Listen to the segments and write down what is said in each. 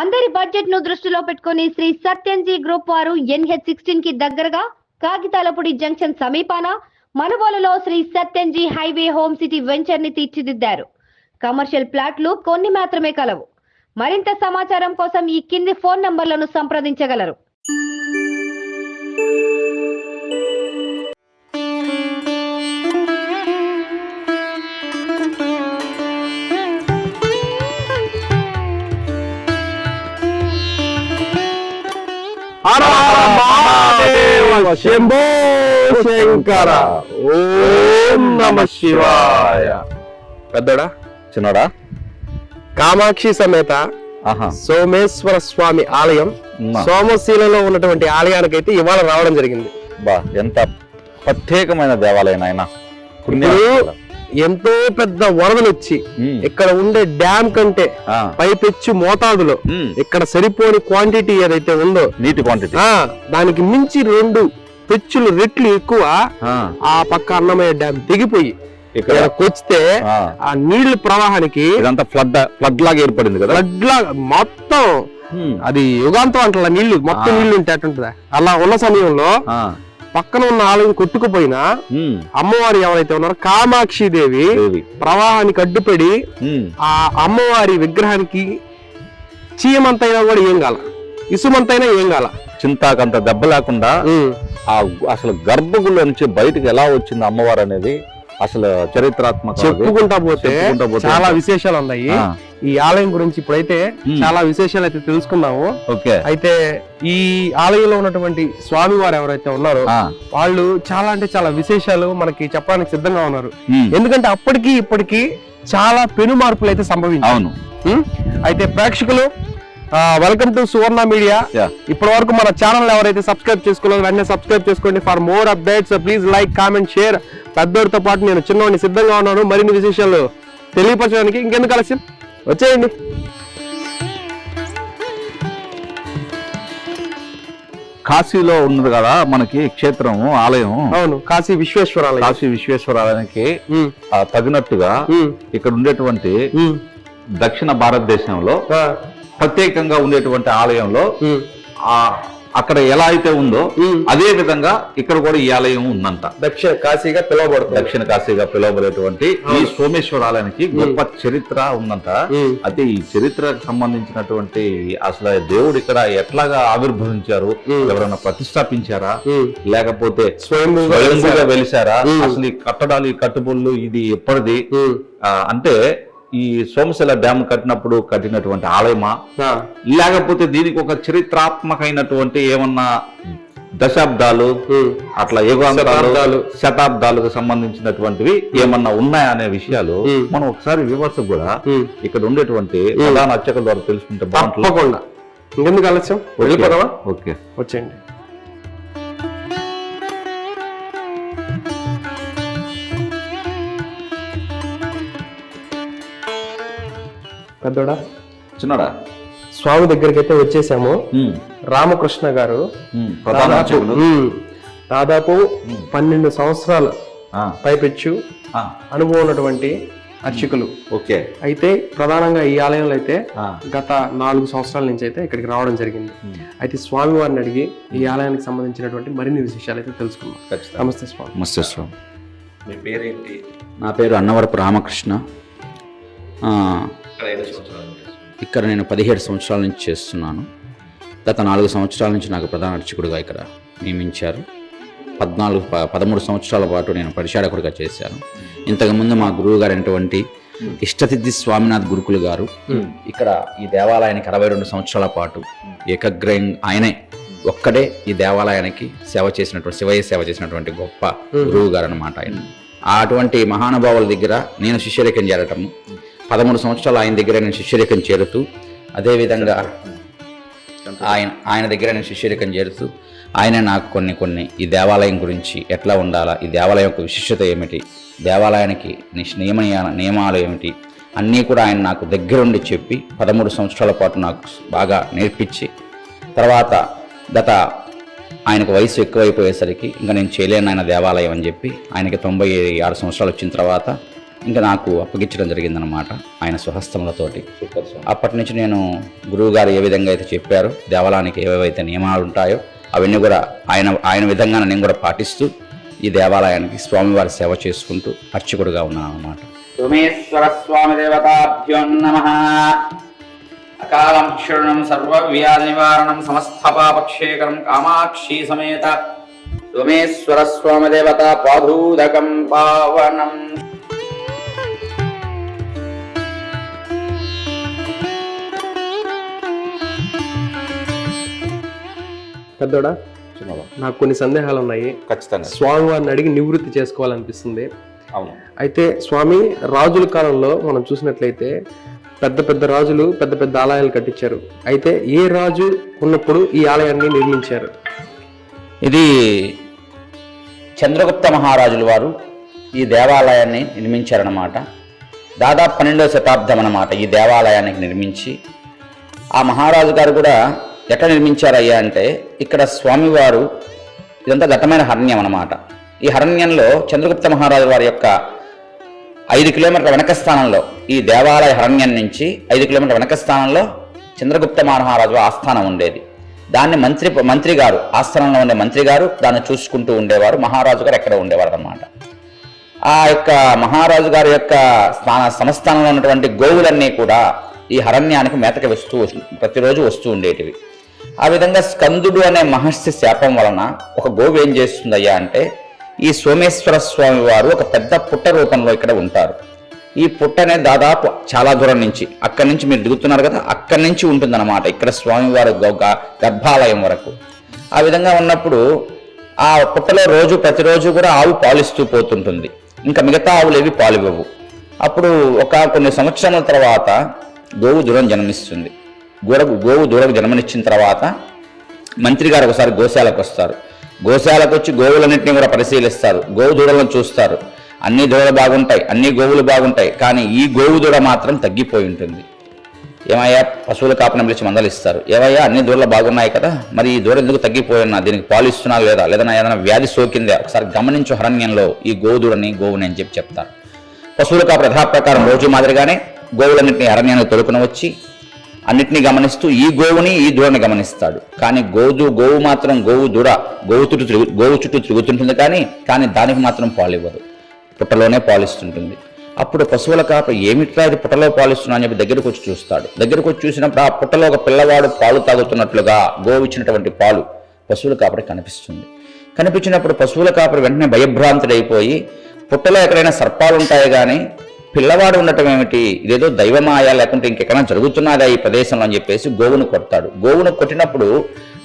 అందరి బడ్జెట్ను దృష్టిలో పెట్టుకుని శ్రీ సత్యంజీ గ్రూప్ వారు ఎన్హెచ్ సిక్స్టీన్కి దగ్గరగా కాగితాలపూడి జంక్షన్ సమీపాన మనుబోలులో Shri Satyamji highway home city వెంచర్ని తీర్చిదిద్దారు. కమర్షియల్ ప్లాట్లు కొన్ని మాత్రమే కలవు. మరింత సమాచారం కోసం ఈ కింది ఫోన్ నంబర్లను సంప్రదించగలరు. శంభో శంకర. ఓం నమ శివాయ. పెద్దడా? చిన్నోడా? కామాక్షి సమేత సోమేశ్వర స్వామి ఆలయం. సోమశీలలో ఉన్నటువంటి ఆలయానికి అయితే ఇవాళ రావడం జరిగింది. బా ఎంత ప్రత్యేకమైన దేవాలయం ఆయన ఎంతో పెద్ద వరదలు వచ్చి ఇక్కడ ఉండే డ్యామ్ కంటే పైపెచ్చు మోతాదులో ఇక్కడ సరిపోని క్వాంటిటీ ఏదైతే ఉందో నీటి క్వాంటిటీ. దానికి మించి రెండు పెచ్చులు రెట్లు ఎక్కువ ఆ పక్క అన్నమయ్య డ్యామ్ ఇక్కడికి వస్తే ఆ, నీళ్ళ ప్రవాహానికి ఇదంతా ఫ్లడ్ ఫ్లడ్ లాగా ఏర్పడింది కదా ఫ్లడ్ లా మొత్తం. అది యుగాంతం అంటారు నీళ్ళు మొత్తం. నీళ్ళు ఉంటే అటుంటదా అలా ఉన్న సమయంలో పక్కన ఉన్న ఆలయం కొట్టుకుపోయినా. అమ్మవారు ఎవరైతే ఉన్నారో కామాక్షి దేవి. ప్రవాహానికి అడ్డుపడి. ఆ అమ్మవారి విగ్రహానికి చీయమంతైనా కూడా ఏం కాల ఇసుమంతైనా ఏం కాల చింతాకంత దెబ్బ లేకుండా ఆ అసలు గర్భగుడిలో నుంచి బయటకు ఎలా వచ్చింది అమ్మవారు అనేది అసలు చరిత్రాత్మక చెప్పుకుంటా పోతే చాలా విశేషాలు ఉన్నాయి. ఈ ఆలయం గురించి ఇప్పుడైతే. చాలా విశేషాలు అయితే తెలుసుకున్నాము ఓకే. అయితే ఈ ఆలయంలో ఉన్నటువంటి స్వామి వారు ఎవరైతే ఉన్నారో వాళ్ళు చాలా అంటే చాలా విశేషాలు మనకి చెప్పడానికి సిద్ధంగా ఉన్నారు. ఎందుకంటే అప్పటికి ఇప్పటికి చాలా పెను మార్పులు అయితే సంభవించాయి? అయితే ప్రేక్షకులు వెల్కమ్ టు సువర్ణ మీడియా. ఇప్పటి వరకు మన ఛానల్ ఎవరైతే సబ్స్క్రైబ్ చేసుకోలేదో వెంటనే సబ్స్క్రైబ్ చేసుకోండి. For more updates please like comment share పెద్దోడితో పాటు నేను చిన్నవాడిని సిద్ధంగా ఉన్నాను. మరిన్ని విశేషాలు తెలియపరచడానికి ఇంకెందుకు ఆలస్యం? వచ్చేయండి. కాశీలో ఉన్నది కదా మనకి క్షేత్రం ఆలయం. అవును కాశీ విశ్వేశ్వరాలయం. కాశీ విశ్వేశ్వరాలయానికి ఉమ్, ఆ, తగినట్టుగా ఇక్కడ ఉండేటువంటి దక్షిణ భారతదేశంలో ప్రత్యేకంగా ఉండేటువంటి ఆలయంలో ఆ అక్కడ ఎలా అయితే ఉందో. అదే విధంగా ఇక్కడ కూడా ఈ ఆలయం ఉందంట. దక్షిణ కాశీగా పిలువబడుతుంది. దక్షిణ కాశీగా పిలువబడేటువంటి ఈ. సోమేశ్వర ఆలయానికి గొప్ప చరిత్ర ఉందంట. అయితే ఈ చరిత్రకు సంబంధించినటువంటి అసలు దేవుడు ఇక్కడ ఎట్లాగా ఆవిర్భవించారు. ఎవరైనా ప్రతిష్టాపించారా? లేకపోతే స్వయంగా వెలిసారా? అసలు ఈ కట్టడాలు ఈ కట్టుబొళ్ళు ఇది ఎప్పటిది? అంటే ఈ సోమశిల డ్యామ్ కట్టినప్పుడు కట్టినటువంటి ఆలయమా? లేకపోతే దీనికి ఒక చరిత్రాత్మకమైనటువంటి ఏమన్నా దశాబ్దాలు అట్లా యుగాంతాలు శతాబ్దాలు. శతాబ్దాలకు సంబంధించినటువంటివి ఏమన్నా ఉన్నాయా అనే విషయాలు. మనం ఒకసారి వివర్స్ కూడా. ఇక్కడ ఉండేటువంటి ప్రధాన అర్చకుల ద్వారా తెలుసుకుంటే బాగుంటుంది. ఇంకెందుకు ఆలస్యం? వెళ్ళిపోదామా? ఓకే. వచ్చేయండి. పెద్దోడా? చిన్నడా? స్వామి దగ్గరికి అయితే వచ్చేసాము రామకృష్ణ గారు దాదాపు పన్నెండు సంవత్సరాల ఆ, పైపెచ్చు అనుభవం ఉన్నటువంటి అర్చకులు. ఓకే. అయితే ప్రధానంగా ఈ ఆలయంలో అయితే గత నాలుగు సంవత్సరాల నుంచి అయితే ఇక్కడికి రావడం జరిగింది. అయితే స్వామి వారిని అడిగి ఈ ఆలయానికి సంబంధించినటువంటి మరిన్ని విశేషాలు అయితే తెలుసుకుందాం. నమస్తే స్వామి. నమస్తే స్వామి. మీ పేరేంటి? నా పేరు అన్నవరపు రామకృష్ణ. ఆ, ఇక్కడ నేను పదిహేడు సంవత్సరాల నుంచి చేస్తున్నాను. గత నాలుగు సంవత్సరాల నుంచి నాకు ప్రధాన అర్చకుడిగా ఇక్కడ నియమించారు. పద్నాలుగు పదమూడు సంవత్సరాల పాటు నేను పరిచారకుడిగా చేశాను. ఇంతకుముందు మా గురువు గారు అయినటువంటి ఇష్టసిద్ధి స్వామినాథ్ గురుకులు గారు ఇక్కడ ఈ దేవాలయానికి అరవై రెండు సంవత్సరాల పాటు ఏకగ్రయం ఆయనే ఒక్కడే ఈ దేవాలయానికి సేవ చేసినటువంటి శివయ్య సేవ చేసినటువంటి గొప్ప గురువు గారు అనమాట ఆయన. అటువంటి మహానుభావుల దగ్గర నేను శిష్యరేఖం చేరటము పదమూడు సంవత్సరాలు ఆయన దగ్గర నేను శిష్యరేఖం చేరుతూ అదేవిధంగా ఆయన ఆయన దగ్గర నేను శిష్యరికం చేరుతూ ఆయన నాకు కొన్ని కొన్ని ఈ దేవాలయం గురించి ఎట్లా ఉండాలా ఈ దేవాలయం యొక్క విశిష్టత ఏమిటి దేవాలయానికి నిష్- నియమ నియమాలు ఏమిటి అన్నీ కూడా ఆయన నాకు దగ్గరుండి చెప్పి పదమూడు సంవత్సరాల పాటు నాకు బాగా నేర్పించి తర్వాత గత ఆయనకు వయసు ఎక్కువైపోయేసరికి ఇంకా నేను చేయలేను ఆయన దేవాలయం అని చెప్పి ఆయనకి తొంభై ఆరు సంవత్సరాలు వచ్చిన తర్వాత ఇంకా నాకు అప్పగించడం జరిగిందనమాట ఆయన స్వహస్తములతోటి. అప్పటి నుంచి నేను గురువుగారు ఏ విధంగా అయితే చెప్పారో దేవాలయానికి ఏవేవైతే నియమాలు ఉంటాయో అవన్నీ కూడా ఆయన ఆయన విధంగా నేను కూడా పాటిస్తూ ఈ దేవాలయానికి స్వామివారి సేవ చేసుకుంటూ అర్చకుడుగా ఉన్నాను అనమాట సోమేశ్వర స్వామి దేవతాభ్యో నమ. అకాలం క్షుణం సర్వ వ్యాధి నివారణం సమస్త పాపక్షేకరం కామాక్షి సమేత. సోమేశ్వర స్వామి దేవత పాదూదకం పావనం. పెద్దోడా? చిన్నవా నాకు కొన్ని సందేహాలు ఉన్నాయి ఖచ్చితంగా. స్వామివారిని అడిగి నివృత్తి చేసుకోవాలనిపిస్తుంది. అవును. అయితే స్వామి రాజుల కాలంలో మనం చూసినట్లయితే పెద్ద పెద్ద రాజులు పెద్ద పెద్ద ఆలయాలు కట్టించారు. అయితే ఏ రాజు ఉన్నప్పుడు ఈ ఆలయాన్ని నిర్మించారు? ఇది చంద్రగుప్త మహారాజుల వారు ఈ దేవాలయాన్ని నిర్మించారన్నమాట. దాదాపు పన్నెండవ శతాబ్దం అన్నమాట ఈ దేవాలయానికి నిర్మించి. ఆ మహారాజు గారు కూడా ఎట్లా నిర్మించారయ్యా అంటే ఇక్కడ స్వామివారు ఇదంతా దట్టమైన హరణ్యం అనమాట ఈ హరణ్యంలో చంద్రగుప్త మహారాజు వారి యొక్క ఐదు కిలోమీటర్ల వెనక స్థానంలో ఈ దేవాలయ హరణ్యం నుంచి ఐదు కిలోమీటర్ల వెనక స్థానంలో చంద్రగుప్త మహారాజు ఆస్థానం ఉండేది. దాన్ని మంత్రి మంత్రి గారు ఆస్థానంలో ఉండే మంత్రి గారు దాన్ని చూసుకుంటూ ఉండేవారు. మహారాజు గారు ఎక్కడ ఉండేవారు అనమాట ఆ యొక్క మహారాజు గారి యొక్క స్థాన సంస్థానంలో ఉన్నటువంటి గోవులన్నీ కూడా ఈ హరణ్యానికి మేతక వస్తూ ప్రతిరోజు వస్తూ ఉండేటివి. ఆ విధంగా స్కందుడు అనే మహర్షి శాపం వలన ఒక గోవు ఏం చేస్తుందయ్యా అంటే ఈ సోమేశ్వర స్వామి వారు ఒక పెద్ద పుట్ట రూపంలో ఇక్కడ ఉంటారు. ఈ పుట్టనే దాదాపు చాలా దూరం నుంచి అక్కడి నుంచి మీరు దిగుతున్నారు కదా అక్కడి నుంచి ఉంటుందన్నమాట ఇక్కడ స్వామివారి గ- గర్భాలయం వరకు. ఆ విధంగా ఉన్నప్పుడు ఆ పుట్టలో రోజు ప్రతిరోజు కూడా ఆవు పాలిస్తూ పోతుంటుంది. ఇంకా మిగతా ఆవులు ఏవి పాలివ్వవు. అప్పుడు ఒక కొన్ని సంవత్సరాల తర్వాత గోవు దూరం జన్మిస్తుంది. గోరకు గోవు దూడకు జన్మనిచ్చిన తర్వాత మంత్రి గారు ఒకసారి గోశాలకు వస్తారు. గోశాలకు వచ్చి గోవులన్నింటినీ కూడా పరిశీలిస్తారు. గోవు దూడలను చూస్తారు. అన్ని దూడలు బాగుంటాయి అన్ని గోవులు బాగుంటాయి కానీ ఈ గోవు దూడ మాత్రం తగ్గిపోయి ఉంటుంది. ఏమయ్యా? పశువుల కాపన పిలిచి మందలిస్తారు. ఏమయ్యా? అన్ని దూడలు బాగున్నాయి కదా? మరి ఈ దూడ ఎందుకు తగ్గిపోయినా? దీనికి పాలు ఇస్తున్నా లేదా? లేదా ఏదైనా వ్యాధి సోకిందే? ఒకసారి గమనించు హరణ్యంలో ఈ గోదూడని గోవుని అని చెప్పి చెప్తారు. పశువుల కాపర యథాప్రకారం రోజు మాదిరిగానే గోవులన్నింటినీ అరణ్యానికి తొలుకున వచ్చి అన్నిటినీ గమనిస్తూ ఈ గోవుని ఈ దూడని గమనిస్తాడు. కానీ గోదు గోవు మాత్రం గోవు దూడ గోవు చుట్టూ తిరుగు గోవు చుట్టూ తిరుగుతుంటుంది కానీ కానీ దానికి మాత్రం పాలు ఇవ్వదు పుట్టలోనే పాలిస్తుంటుంది. అప్పుడు పశువుల కాప ఏమిట్రా ఇది పుట్టలో పాలిస్తున్నా అని చెప్పి దగ్గరకు వచ్చి చూస్తాడు. దగ్గరకు వచ్చి చూసినప్పుడు ఆ పుట్టలో ఒక పిల్లవాడు పాలు తాగుతున్నట్లుగా గోవు ఇచ్చినటువంటి పాలు పశువుల కాపరి కనిపిస్తుంది. కనిపించినప్పుడు పశువుల కాపరి వెంటనే భయభ్రాంతుడైపోయి పుట్టలో ఎక్కడైనా సర్పాలు ఉంటాయి కానీ పిల్లవాడు ఉండటం ఏమిటి? ఇదేదో దైవమాయ లేకుంటే ఇంకెక్కడైనా జరుగుతున్నదా ఈ ప్రదేశంలో అని చెప్పేసి గోవును కొడతాడు. గోవును కొట్టినప్పుడు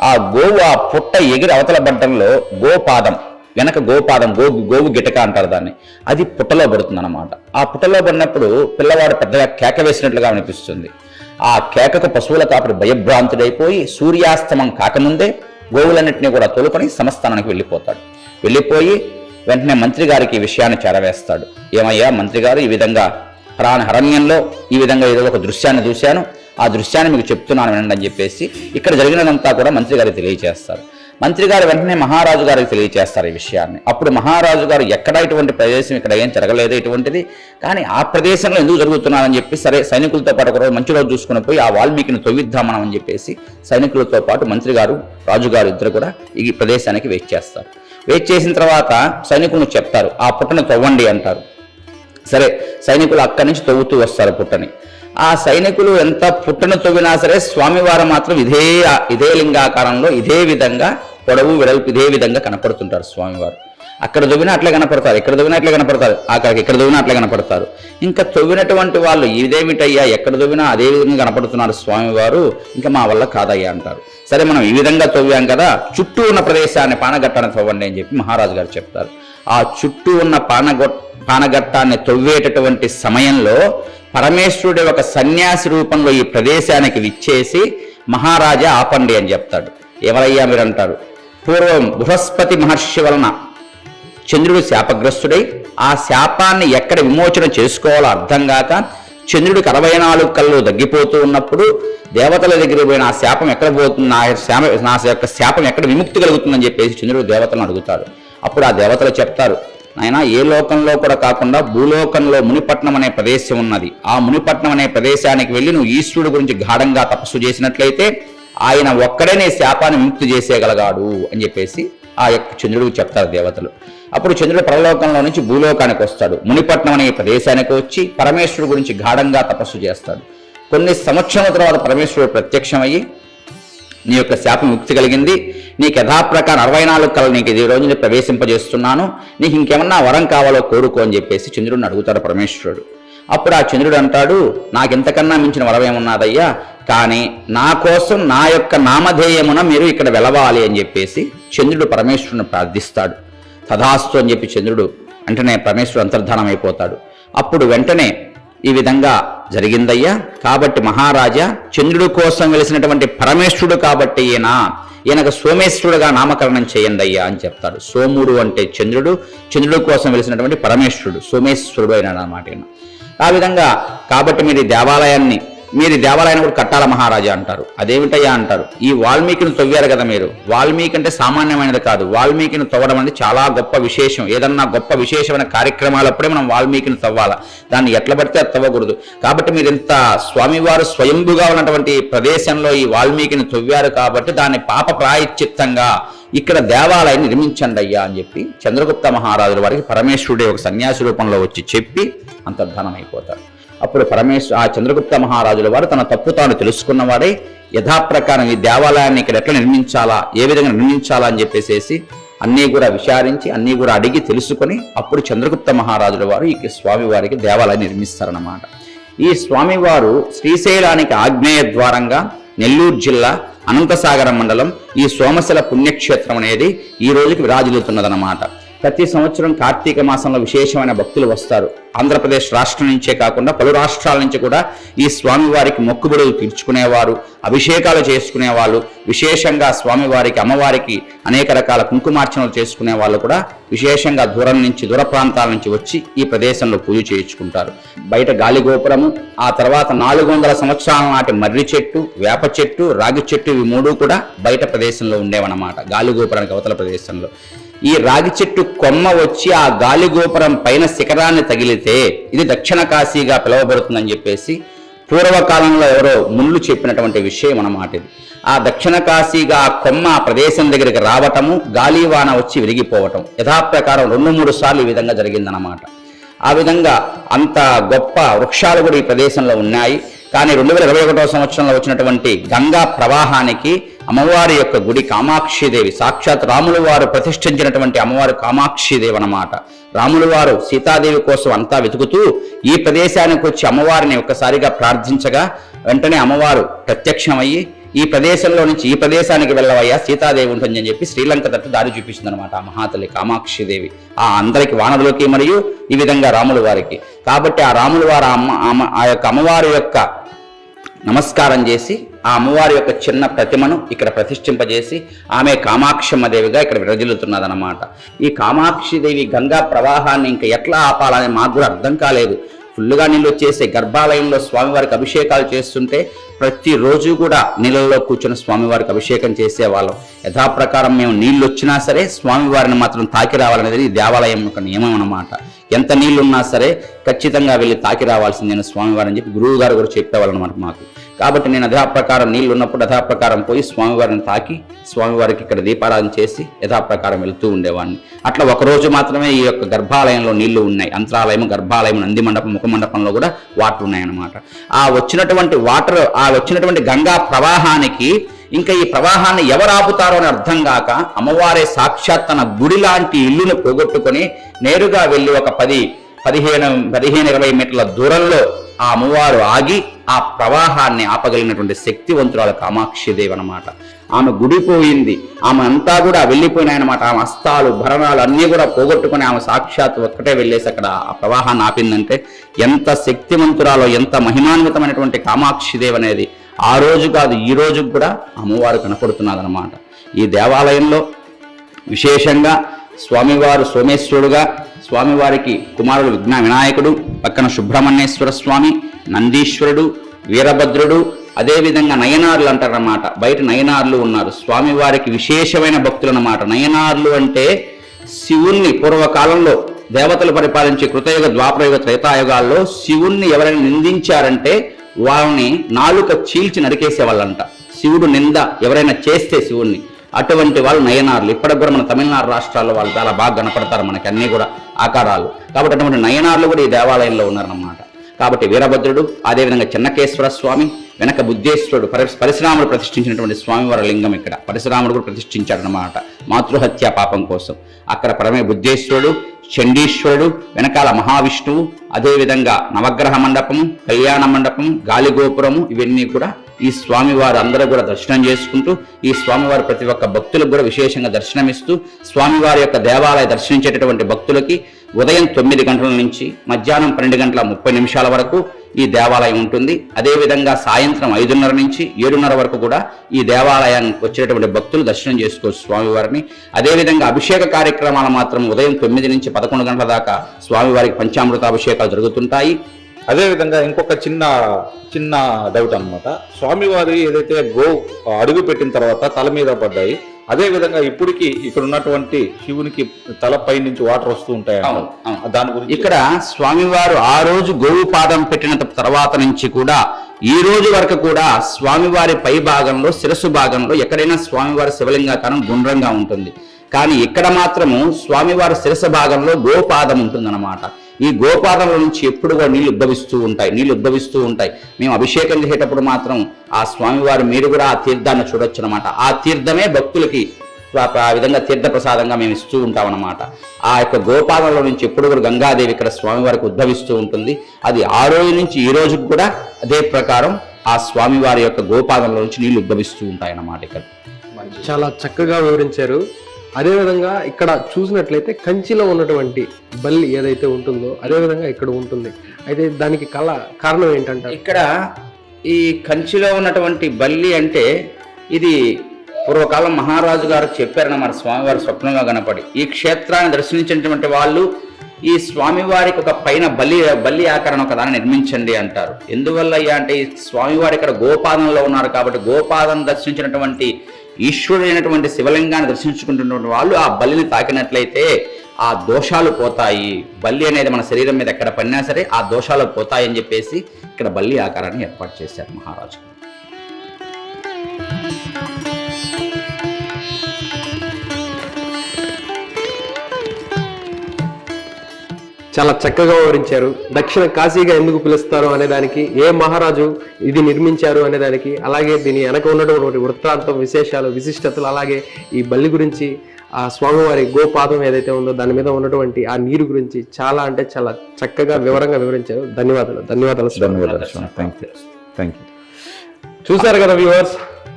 ఆ గోవు ఆ పుట్ట ఎగిరి అవతల బడ్డంలో గోపాదం వెనక గోపాదం గో గోవు గిటక అంటారు దాన్ని. అది పుట్టలో పడుతుంది అనమాట ఆ పుట్టలో పడినప్పుడు పిల్లవాడు పెద్దగా కేక వేసినట్లుగా అనిపిస్తుంది. ఆ కేకకు పశువుల కాపుడు భయభ్రాంతుడైపోయి సూర్యాస్తమం కాకముందే గోవులన్నింటినీ కూడా తోలుకొని సమస్థానానికి వెళ్ళిపోతాడు. వెళ్ళిపోయి వెంటనే మంత్రి గారికి ఈ విషయాన్ని చేరవేస్తాడు. ఏమయ్యా మంత్రి గారు ఈ విధంగా ప్రాణహరణ్యంలో ఈ విధంగా ఏదో ఒక దృశ్యాన్ని చూశాను. ఆ దృశ్యాన్ని మీకు చెప్తున్నాను వినండి అని చెప్పేసి ఇక్కడ జరిగినదంతా కూడా మంత్రి గారికి తెలియజేస్తారు మంత్రి గారు వెంటనే మహారాజు గారికి తెలియజేస్తారు ఈ విషయాన్ని. అప్పుడు మహారాజు గారు ఎక్కడ ఇటువంటి ప్రదేశం ఇక్కడ ఏం జరగలేదు ఇటువంటిది. కానీ ఆ ప్రదేశంలో ఎందుకు జరుగుతున్నారని చెప్పి సరే సైనికులతో పాటు ఒకరోజు మంచి రోజు చూసుకుని పోయి ఆ వాల్మీకిని తొవ్విద్దామనం అని చెప్పేసి సైనికులతో పాటు మంత్రి గారు రాజుగారు ఇద్దరు కూడా ఈ ప్రదేశానికి వేచి చేస్తారు. వెయిట్ చేసిన తర్వాత సైనికులు చెప్తారు ఆ పుట్టను తవ్వండి అంటారు. సరే సైనికులు అక్కడి నుంచి తవ్వుతూ వస్తారు పుట్టని. ఆ సైనికులు ఎంత పుట్టను తవ్వినా సరే స్వామివారు మాత్రం ఇదే ఇదే లింగాకారంలో ఇదే విధంగా పొడవు వెడల్పు ఇదే విధంగా కనపడుతుంటారు స్వామివారు. అక్కడ తవ్వినా అట్లే కనపడతారు ఇక్కడ తవ్వినా అట్లే కనపడతారు అక్కడికి ఇక్కడ తవ్వినా అట్లే కనపడతారు. ఇంకా తవ్వినటువంటి వాళ్ళు ఇదేమిటయ్యా ఎక్కడ తవ్వినా అదే విధంగా కనపడుతున్నారు స్వామివారు ఇంకా మా వల్ల కాదయ్యా అంటారు. సరే మనం ఈ విధంగా తవ్వాం కదా చుట్టూ ఉన్న ప్రదేశాన్ని పానగట్టాన్ని తవ్వండి అని చెప్పి మహారాజు గారు చెప్తారు. ఆ చుట్టూ ఉన్న పానగొ పానగట్టాన్ని తవ్వేటటువంటి సమయంలో పరమేశ్వరుడి ఒక సన్యాసి రూపంలో ఈ ప్రదేశానికి విచ్చేసి మహారాజా ఆపండి అని చెప్తాడు. ఎవరయ్యా మీరు అంటారు పూర్వం బృహస్పతి మహర్షి వలన చంద్రుడు శాపగ్రస్తుడై ఆ శాపాన్ని ఎక్కడ విమోచన చేసుకోవాలో అర్థం కాక చంద్రుడికి అరవై నాలుగు కళ్ళు తగ్గిపోతూ ఉన్నప్పుడు దేవతల దగ్గర పోయిన ఆ శాపం ఎక్కడ పోతుంది? నా శాప నా యొక్క శాపం ఎక్కడ విముక్తి కలుగుతుందని చెప్పేసి చంద్రుడు దేవతలను అడుగుతాడు. అప్పుడు ఆ దేవతలు చెప్తారు ఆయన ఏ లోకంలో కూడా కాకుండా భూలోకంలో మునిపట్నం అనే ప్రదేశం ఉన్నది. ఆ మునిపట్నం అనే ప్రదేశానికి వెళ్ళి నువ్వు ఈశ్వరుడు గురించి గాఢంగా తపస్సు చేసినట్లయితే ఆయన ఒక్కడే నీ శాపాన్ని విముక్తి చేసేయగలగాడు అని చెప్పేసి ఆ యొక్క చంద్రుడికి చెప్తారు దేవతలు. అప్పుడు చంద్రుడు పరలోకంలో నుంచి భూలోకానికి వస్తాడు. మునిపట్నం అనే ప్రదేశానికి వచ్చి పరమేశ్వరుడు గురించి గాఢంగా తపస్సు చేస్తాడు. కొన్ని సంవత్సరాల తర్వాత పరమేశ్వరుడు ప్రత్యక్షమయ్యి నీ యొక్క శాపం ముక్తి కలిగింది. నీకు యథాప్రకారం అరవై నాలుగు కళ నీకు ఈ రోజు నేను ప్రవేశింపజేస్తున్నాను. నీకు ఇంకేమన్నా వరం కావాలో కోరుకో అని చెప్పేసి చంద్రుడిని అడుగుతాడు పరమేశ్వరుడు. అప్పుడు ఆ చంద్రుడు అంటాడు నాకు ఇంతకన్నా మించిన వరం ఏమున్నదయ్యా? కానీ నా కోసం నా యొక్క నామధేయమున మీరు ఇక్కడ వెలవాలి అని చెప్పేసి చంద్రుడు పరమేశ్వరుని ప్రార్థిస్తాడు. తథాస్తు అని చెప్పి చంద్రుడు వెంటనే పరమేశ్వరుడు అంతర్ధానం అయిపోతాడు. అప్పుడు వెంటనే ఈ విధంగా జరిగిందయ్యా. కాబట్టి మహారాజా చంద్రుడు కోసం వెలిసినటువంటి పరమేశ్వరుడు కాబట్టి ఈయన ఈయనకు సోమేశ్వరుడుగా నామకరణం చేయండి అయ్యా అని చెప్తాడు సోముడు అంటే చంద్రుడు చంద్రుడు కోసం వెలిసినటువంటి పరమేశ్వరుడు సోమేశ్వరుడు అయినాడు అన్నమాట ఈయన. ఆ విధంగా కాబట్టి మీరు ఈ దేవాలయాన్ని మీరు దేవాలయాన్ని కూడా కట్టాల మహారాజా అంటారు. అదేమిటయ్యా అంటారు? ఈ వాల్మీకిని తవ్వారు కదా మీరు. వాల్మీకి అంటే సామాన్యమైనది కాదు. వాల్మీకిని తవ్వడం అనేది చాలా గొప్ప విశేషం. ఏదన్నా గొప్ప విశేషమైన కార్యక్రమాలప్పుడే మనం వాల్మీకిని తవ్వాలా? దాన్ని ఎట్ల పడితే అది తవ్వకూడదు. కాబట్టి మీరు ఇంత స్వామివారు స్వయంభుగా ఉన్నటువంటి ప్రదేశంలో ఈ వాల్మీకిని తవ్వారు కాబట్టి దాన్ని పాప ప్రాయశ్చిత్తంగా ఇక్కడ దేవాలయాన్ని నిర్మించండి అయ్యా అని చెప్పి చంద్రగుప్త మహారాజుల వారికి పరమేశ్వరుడే ఒక సన్యాసి రూపంలో వచ్చి చెప్పి అంతర్ధానం అయిపోతారు అప్పుడు పరమేశ్వర ఆ చంద్రగుప్త మహారాజుల వారు తన తప్పు తాను తెలుసుకున్నవాడే. యథాప్రకారం ఈ దేవాలయాన్ని ఇక్కడ ఎట్లా నిర్మించాలా ఏ విధంగా నిర్మించాలా అని చెప్పేసేసి అన్నీ కూడా విచారించి అన్నీ కూడా అడిగి తెలుసుకొని అప్పుడు చంద్రగుప్త మహారాజుల వారు ఈ స్వామివారికి దేవాలయం నిర్మిస్తారన్నమాట. ఈ స్వామివారు శ్రీశైలానికి ఆగ్నేయ ద్వారంగా నెల్లూరు జిల్లా అనంతసాగరం మండలం ఈ సోమశిల పుణ్యక్షేత్రం అనేది ఈ రోజుకి విరాజిల్లుతున్నదన్నమాట. ప్రతి సంవత్సరం కార్తీక మాసంలో విశేషమైన భక్తులు వస్తారు. ఆంధ్రప్రదేశ్ రాష్ట్రం నుంచే కాకుండా పలు రాష్ట్రాల నుంచి కూడా ఈ స్వామివారికి మొక్కుబడులు తీర్చుకునేవారు అభిషేకాలు చేసుకునేవాళ్ళు విశేషంగా స్వామివారికి అమ్మవారికి అనేక రకాల కుంకుమార్చనలు చేసుకునే వాళ్ళు కూడా విశేషంగా దూరం నుంచి దూర ప్రాంతాల నుంచి వచ్చి ఈ ప్రదేశంలో పూజ చేయించుకుంటారు. బయట గాలి గోపురము ఆ తర్వాత నాలుగు వందల సంవత్సరాల నాటి మర్రి చెట్టు వేప చెట్టు రాగి చెట్టు ఇవి మూడు కూడా బయట ప్రదేశంలో ఉండేవన్నమాట గాలి గోపురానికి అవతల ప్రదేశంలో. ఈ రాగి చెట్టు కొమ్మ వచ్చి ఆ గాలి గోపురం పైన శిఖరాన్ని తగిలితే ఇది దక్షిణ కాశీగా పిలువబడుతుందని చెప్పేసి పూర్వకాలంలో ఎవరో ముళ్ళు చెప్పినటువంటి విషయం అన్నమాట ఇది ఆ దక్షిణ కాశీగా ఆ కొమ్మ ఆ ప్రదేశం దగ్గరికి రావటము గాలివాన వచ్చి విరిగిపోవటం యథాప్రకారం రెండు మూడు సార్లు ఈ విధంగా జరిగిందన్నమాట. ఆ విధంగా అంత గొప్ప వృక్షాలు కూడా ఈ ప్రదేశంలో ఉన్నాయి. కానీ రెండు వేల ఇరవై ఒకటో సంవత్సరంలో వచ్చినటువంటి గంగా ప్రవాహానికి అమ్మవారి యొక్క గుడి కామాక్షిదేవి. సాక్షాత్ రాములు వారు ప్రతిష్ఠించినటువంటి అమ్మవారు కామాక్షిదేవి అన్నమాట. రాములు వారు సీతాదేవి కోసం అంతా వెతుకుతూ ఈ ప్రదేశానికి వచ్చి అమ్మవారిని ఒక్కసారిగా ప్రార్థించగా వెంటనే అమ్మవారు ప్రత్యక్షమయ్యి ఈ ప్రదేశంలో నుంచి ఈ ప్రదేశానికి వెళ్ళవయ్యా సీతాదేవి ఉంటుందని చెప్పి శ్రీలంక తట్టు దారి చూపిస్తుంది అనమాట ఆ మహాతల్లి కామాక్షిదేవి. ఆ అందరికి వానరులకి మరియు ఈ విధంగా రాముల వారికి. కాబట్టి ఆ రాముల వారు అమ్మ అమ్మ- ఆ యొక్క అమ్మవారి యొక్క నమస్కారం చేసి ఆ అమ్మవారి యొక్క చిన్న ప్రతిమను ఇక్కడ ప్రతిష్ఠింపజేసి ఆమె కామాక్షమ్మ దేవిగా ఇక్కడ విరజిల్లుతున్నదన్నమాట. ఈ కామాక్షి దేవి గంగా ప్రవాహాన్ని ఇంకా ఎట్లా ఆపాలని మాకు కూడా అర్థం కాలేదు. ఫుల్లుగా నీళ్ళు వచ్చేసే గర్భాలయంలో స్వామివారికి అభిషేకాలు చేస్తుంటే ప్రతిరోజు కూడా నీళ్ళలో కూర్చొని స్వామివారికి అభిషేకం చేసేవాళ్ళం. యథాప్రకారం మేము నీళ్ళు వచ్చినా సరే స్వామివారిని మాత్రం తాకి రావాలనేది ఈ దేవాలయం యొక్క నియమం అన్నమాట. ఎంత నీళ్ళు ఉన్నా సరే ఖచ్చితంగా వెళ్ళి తాకి రావాల్సిందేనా స్వామివారిని చెప్పి గురువు గారు కూడా చెప్పేవాళ్ళు అనమాట మాకు. కాబట్టి నేను యథాప్రకారం నీళ్ళు ఉన్నప్పుడు యథాప్రకారం పోయి స్వామివారిని తాకి స్వామివారికి ఇక్కడ దీపారాధన చేసి యథాప్రకారం వెళ్తూ ఉండేవాడిని. అట్లా ఒక రోజు మాత్రమే ఈ యొక్క గర్భాలయంలో నీళ్ళు ఉన్నాయి. అంతరాలయం గర్భాలయం నంది మండపం ముఖ మండపంలో కూడా వాటర్ ఉన్నాయన్నమాట. ఆ వచ్చినటువంటి వాటర్ ఆ వచ్చినటువంటి గంగా ప్రవాహానికి ఇంకా ఈ ప్రవాహాన్ని ఎవరు ఆపుతారో అని అర్థం కాక అమ్మవారే సాక్షాత్ తన గుడి లాంటి ఇల్లును పోగొట్టుకొని నేరుగా వెళ్ళి ఒక పది పదిహేను పదిహేను ఇరవై మీటర్ల దూరంలో ఆ అమ్మవారు ఆగి ఆ ప్రవాహాన్ని ఆపగలిగినటువంటి శక్తివంతురాలు కామాక్షిదేవి అనమాట ఆమె గుడి పోయింది ఆమె అంతా కూడా వెళ్ళిపోయినాయనమాట ఆమె అస్తాలు భరణాలు అన్నీ కూడా పోగొట్టుకుని ఆమె సాక్షాత్ ఒక్కటే వెళ్ళేసి అక్కడ ఆ ప్రవాహాన్ని ఆపిందంటే ఎంత శక్తివంతురాలో ఎంత మహిమాన్వితమైనటువంటి కామాక్షిదేవి అనేది ఆ రోజు కాదు ఈ రోజు కూడా అమ్మవారు కనపడుతున్నదనమాట ఈ దేవాలయంలో విశేషంగా స్వామివారు సోమేశ్వరుడుగా స్వామివారికి కుమారుడు విఘ్న వినాయకుడు పక్కన సుబ్రహ్మణ్యేశ్వర స్వామి నందీశ్వరుడు వీరభద్రుడు అదేవిధంగా నయనార్లు అంటారన్నమాట. బయట నయనార్లు ఉన్నారు. స్వామివారికి విశేషమైన భక్తులు అన్నమాట నయనార్లు అంటే శివుణ్ణి పూర్వకాలంలో దేవతలు పరిపాలించే కృతయుగ ద్వాపరయుగ త్రేతాయుగాల్లో శివుణ్ణి ఎవరైనా నిందించారంటే వాళ్ళని నాలుక చీల్చి నరికేసేవాళ్ళంట. శివుడు నింద ఎవరైనా చేస్తే శివుణ్ణి. అటువంటి వాళ్ళు నయనార్లు. ఇప్పటికి కూడా మన తమిళనాడు రాష్ట్రాల్లో వాళ్ళు చాలా బాగా కనపడతారు మనకి అన్ని కూడా ఆకారాలు. కాబట్టి అటువంటి నయనార్లు కూడా ఈ దేవాలయంలో ఉన్నారన్నమాట. కాబట్టి వీరభద్రుడు అదేవిధంగా చెన్నకేశ్వర స్వామి వెనక బుద్ధేశ్వరుడు పరశు- పరశురాముడు ప్రతిష్ఠించినటువంటి స్వామివారి లింగం ఇక్కడ. పరశురాముడు కూడా ప్రతిష్ఠించాడనమాట మాతృహత్య పాపం కోసం. అక్కడ పరమే బుద్ధేశ్వరుడు చండీశ్వరుడు వెనకాల మహావిష్ణువు అదేవిధంగా నవగ్రహ మండపము కళ్యాణ మండపం గాలిగోపురము ఇవన్నీ కూడా ఈ స్వామివారు అందరూ కూడా దర్శనం చేసుకుంటూ ఈ స్వామివారి ప్రతి ఒక్క భక్తులకు కూడా విశేషంగా దర్శనమిస్తూ స్వామివారి యొక్క దేవాలయ దర్శించేటటువంటి భక్తులకి ఉదయం తొమ్మిది గంటల నుంచి మధ్యాహ్నం పన్నెండు గంటల ముప్పై నిమిషాల వరకు ఈ దేవాలయం ఉంటుంది. అదేవిధంగా సాయంత్రం ఐదున్నర నుంచి ఏడున్నర వరకు కూడా ఈ దేవాలయానికి వచ్చేటటువంటి భక్తులు దర్శనం చేసుకోవచ్చు స్వామివారిని. అదేవిధంగా అభిషేక కార్యక్రమాలు మాత్రం ఉదయం తొమ్మిది నుంచి పదకొండు గంటల దాకా స్వామివారికి పంచామృతాభిషేకాలు జరుగుతుంటాయి. అదే విధంగా ఇంకొక చిన్న చిన్న డౌట్ అన్నమాట. స్వామివారి ఏదైతే గో అడుగు పెట్టిన తర్వాత తల మీద పడ్డాయి అదే విధంగా ఇప్పటికి ఇక్కడ ఉన్నటువంటి శివునికి తలపై నుంచి వాటర్ వస్తూ ఉంటాయి. దాని గురించి ఇక్కడ స్వామివారు ఆ రోజు గోవు పాదం పెట్టిన తర్వాత నుంచి కూడా ఈ రోజు వరకు కూడా స్వామివారి పై భాగంలో శిరస్సు భాగంలో ఎక్కడైనా స్వామివారి శివలింగాకారం గుండ్రంగా ఉంటుంది. కానీ ఇక్కడ మాత్రము స్వామివారి శిరస్సు భాగంలో గోపాదం ఉంటుందన్నమాట. ఈ గోపాదంలో నుంచి ఎప్పుడు కూడా నీళ్ళు ఉద్భవిస్తూ ఉంటాయి నీళ్ళు ఉద్భవిస్తూ ఉంటాయి. మేము అభిషేకం చేసేటప్పుడు మాత్రం ఆ స్వామివారు మీరు కూడా ఆ తీర్థాన్ని చూడొచ్చు అనమాట ఆ తీర్థమే భక్తులకి ఆ- విధంగా తీర్థ ప్రసాదంగా మేము ఇస్తూ ఉంటాం అన్నమాట ఆ యొక్క గోపాలంలో నుంచి ఎప్పుడు కూడా గంగాదేవి ఇక్కడ స్వామివారికి ఉద్భవిస్తూ ఉంటుంది. అది ఆ రోజు నుంచి ఈ రోజుకు కూడా అదే ప్రకారం ఆ స్వామివారి యొక్క గోపాదంలో నుంచి నీళ్ళు ఉద్భవిస్తూ ఉంటాయి అన్నమాట ఇక్కడ. చాలా చక్కగా వివరించారు. అదేవిధంగా ఇక్కడ చూసినట్లయితే కంచిలో ఉన్నటువంటి బల్లి ఏదైతే ఉంటుందో అదేవిధంగా ఇక్కడ ఉంటుంది. అయితే దానికి కళ కారణం ఏంటంటే ఇక్కడ ఈ కంచిలో ఉన్నటువంటి బల్లి అంటే ఇది పూర్వకాలం మహారాజు గారు చెప్పారన్నమాట స్వామివారి స్వప్నంగా కనపడి. ఈ క్షేత్రాన్ని దర్శించినటువంటి వాళ్ళు ఈ స్వామివారికి ఒక పైన బలి బల్లి ఆకారం ఒక దాన్ని నిర్మించండి అంటారు. ఎందువల్ల అయ్యా అంటే ఈ స్వామివారి ఇక్కడ గోపాదంలో ఉన్నారు కాబట్టి గోపాదం దర్శించినటువంటి ఈశ్వరుడైనటువంటి శివలింగాన్ని దర్శించుకుంటున్నటువంటి వాళ్ళు ఆ బలిని తాకినట్లయితే ఆ దోషాలు పోతాయి. బల్లి అనేది మన శరీరం మీద ఎక్కడ పడినా సరే ఆ దోషాలు పోతాయని చెప్పేసి ఇక్కడ బల్లి ఆకారాన్ని ఏర్పాటు చేశారు మహారాజు చాలా చక్కగా వివరించారు. దక్షిణ కాశీగా ఎందుకు పిలుస్తారు అనే దానికి ఏ మహారాజు ఇది నిర్మించారు అనే దానికి అలాగే దీని వెనక ఉన్నటువంటి వృత్తాంతం విశేషాలు విశిష్టతలు అలాగే ఈ బల్లి గురించి ఆ స్వామివారి గోపాదం ఏదైతే ఉందో దాని మీద ఉన్నటువంటి ఆ నీరు గురించి చాలా అంటే చాలా చక్కగా వివరంగా వివరించారు. ధన్యవాదాలు. ధన్యవాదాలు థ్యాంక్ యూ థ్యాంక్ యూ చూశారు కదా వ్యూవర్స్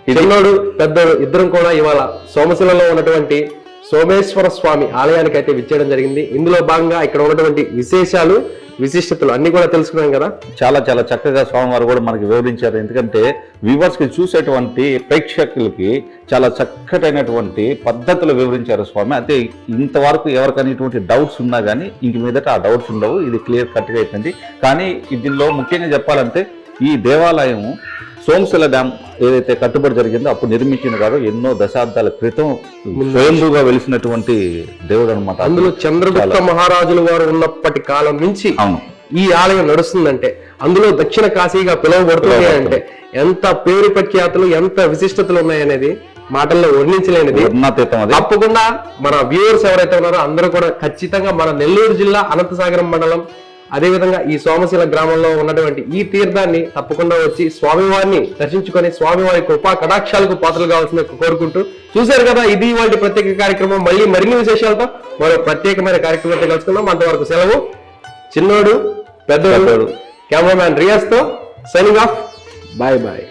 చిన్నోడు పెద్దోడు ఇద్దరం కూడా ఇవాళ సోమశిలలో ఉన్నటువంటి సోమేశ్వర స్వామి ఆలయానికి అయితే విచ్చేయడం జరిగింది. ఇందులో భాగంగా ఇక్కడ ఉన్నటువంటి విశేషాలు విశిష్టతలు అన్ని కూడా తెలుసుకున్నాం కదా. చాలా చాలా చక్కగా స్వామివారు కూడా మనకి వివరించారు. ఎందుకంటే వ్యూవర్స్కి చూసేటువంటి ప్రేక్షకులకి చాలా చక్కటైనటువంటి పద్ధతులు వివరించారు స్వామి. అయితే ఇంతవరకు ఎవరికైనా ఇటువంటి డౌట్స్ ఉన్నా కానీ ఇంక మీదట ఆ డౌట్స్ ఉండవు. ఇది క్లియర్ కట్గా అయిపోయింది. కానీ దీనిలో ముఖ్యంగా చెప్పాలంటే ఈ దేవాలయం సోమశిల డ్యామ్ ఏదైతే కట్టుబడి జరిగిందో అప్పుడు నిర్మించింది కాదు ఎన్నో దశాబ్దాల క్రితం స్వయంభూగా వెలిసినటువంటి దేవుడు అనమాట అందులో చంద్రగుప్త మహారాజుల వారు ఉన్నప్పటి కాలం నుంచి అవును. ఈ ఆలయం నడుస్తుందంటే అందులో దక్షిణ కాశీగా పిలువబడుతుంది. అంటే ఎంత పేరు ప్రఖ్యాతులు ఎంత విశిష్టతలు ఉన్నాయనేది మాటల్లో వర్ణించలేనిది. తప్పకుండా మన వ్యూవర్స్ ఎవరైతే ఉన్నారో అందరూ కూడా ఖచ్చితంగా మన నెల్లూరు జిల్లా అనంతసాగరం మండలం అదేవిధంగా ఈ సోమశిల గ్రామంలో ఉన్నటువంటి ఈ తీర్థాన్ని తప్పకుండా వచ్చి స్వామివారిని దర్శించుకొని స్వామివారి కృపా కటాక్షాలకు పాత్రలు కావాల్సిన కోరుకుంటూ చూశారు కదా ఇది వాటి ప్రత్యేక కార్యక్రమం. మళ్ళీ మరిన్ని విశేషాలతో మరో ప్రత్యేకమైన కార్యక్రమంతో కలుసుకుందాం. అంతవరకు సెలవు. చిన్నోడు పెద్దోడు. కెమెరామ్యాన్ రియాజ్తో సైనింగ్ ఆఫ్. Bye bye.